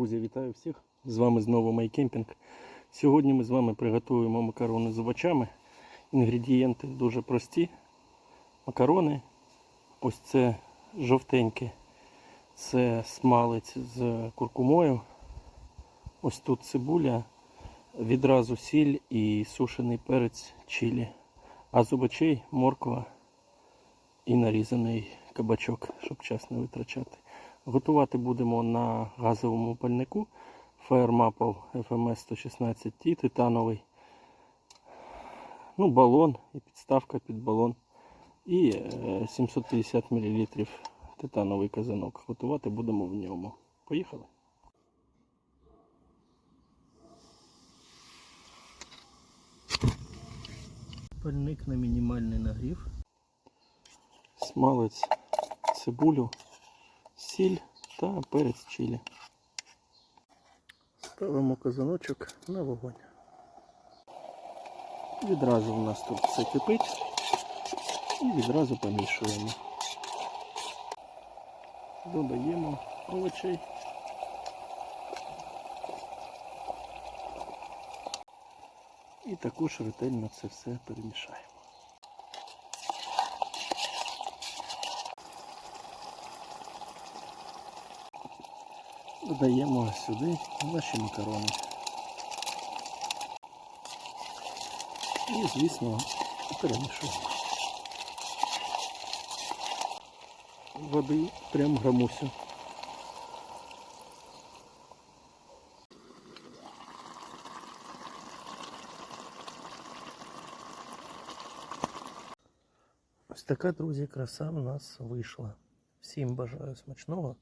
Друзі, вітаю всіх! З вами знову Майкемпінг. Сьогодні ми з вами приготуємо макарони з овочами. Інгредієнти дуже прості. Макарони. Ось це жовтеньке. Це смалець з куркумою. Ось тут цибуля, відразу сіль і сушений перець чилі. А з овочей морква і нарізаний кабачок, щоб час не витрачати. Готувати будемо на газовому пальнику Fire Maple FMS 116 t титановий. Ну, балон і підставка під балон. І е, 750 мл титановий казанок. Готувати будемо в ньому. Поїхали. Пальник на мінімальний нагрів. Смалець, цибулю, сіль та перець чилі. Ставимо казаночок на вогонь. Відразу у нас тут все кипить і відразу помішуємо. Додаємо овочей. І також ретельно це все перемішаємо. Додаємо сюди наші макарони. І, звісно, перемішуємо. Води прям грамусю. Ось така, друзі, краса в нас вийшла. Всім бажаю смачного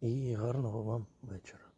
і гарного вам вечора.